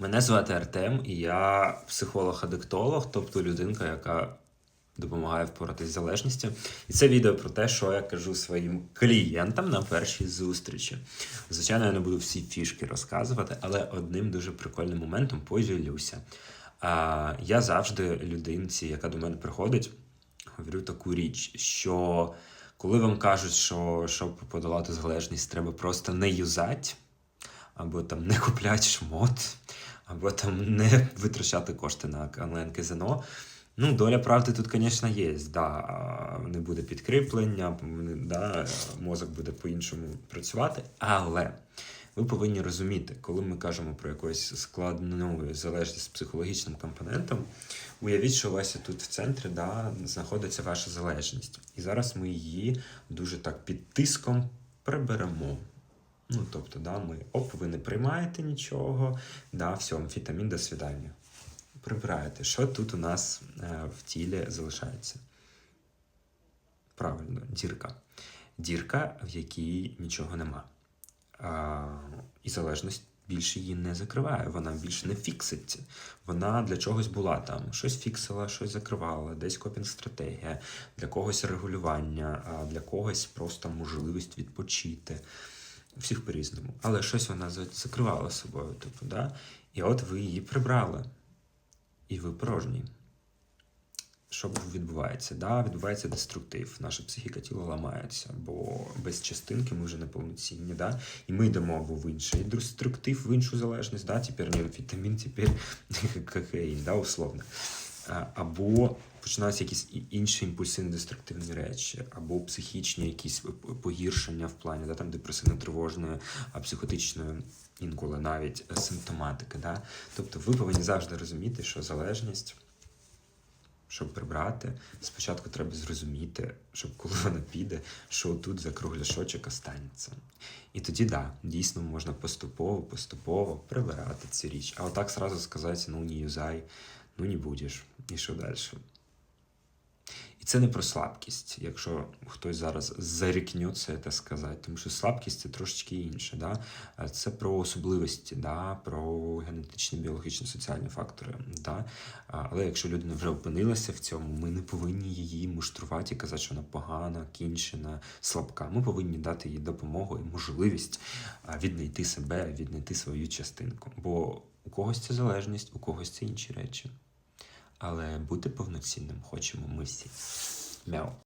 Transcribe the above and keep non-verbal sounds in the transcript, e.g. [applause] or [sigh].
Мене звати Артем, і я психолог-адиктолог, тобто людинка, яка допомагає впоратись з залежністю. І це відео про те, що я кажу своїм клієнтам на першій зустрічі. Звичайно, я не буду всі фішки розказувати, але одним дуже прикольним моментом поділюся. А, я завжди людинці, яка до мене приходить, говорю таку річ, що коли вам кажуть, що щоб подолати залежність, треба просто не юзати, або там не купляти шмот, або там не витрачати кошти на онлайн-казино. Ну, доля правди тут, звісно, є. Да, не буде підкріплення, да, мозок буде по-іншому працювати, але ви повинні розуміти, коли ми кажемо про якусь складну залежність з психологічним компонентом, уявіть, що у вас тут в центрі да, знаходиться ваша залежність. І зараз ми її дуже так під тиском приберемо. Ну, тобто, да, ми оп, ви не приймаєте нічого, да, все, амфетамін, до свидання. Прибираєте. Що тут у нас е, в тілі залишається? Правильно, дірка. Дірка, в якій нічого нема. А, і залежність більше її не закриває, вона більше не фікситься. Вона для чогось була там. Щось фіксила, щось закривала, десь копінг-стратегія, для когось регулювання, для когось просто можливість відпочити. Всіх по-різному. Але щось вона закривала собою. Типу, да? І от ви її прибрали. І ви порожній. Що відбувається? Да, відбувається деструктив. Наша психіка тіло ламається, бо без частинки ми вже не повноцінні. Да? І ми йдемо в інший деструктив, в іншу залежність. Да? Тепер не вітамін, тепер [laughs] кокаїн, да, условно. А, Або починаються якісь інші імпульсивні деструктивні речі, або психічні якісь погіршення в плані да, там депресивно-тривожної, а психотичної інколи навіть е, симптоматики. Да? Тобто ви повинні завжди розуміти, що залежність щоб прибрати, спочатку треба зрозуміти, щоб коли вона піде, що тут за кругляшочок останеться. І тоді, да, дійсно можна поступово, поступово прибирати цю річ. А отак сразу сказати, ну не юзай, ну не будеш, і що далі. І це не про слабкість, якщо хтось зараз зарікнеться це сказати, тому що слабкість це трошечки інше. Да? Це про особливості, да? про генетичні, біологічні, соціальні фактори. Да? Але якщо людина вже опинилася в цьому, ми не повинні її муштрувати і казати, що вона погана, кінчена, слабка. Ми повинні дати їй допомогу і можливість віднайти себе, віднайти свою частинку. Бо у когось це залежність, у когось це інші речі. Але бути повноцінним хочемо ми всі. Мяу.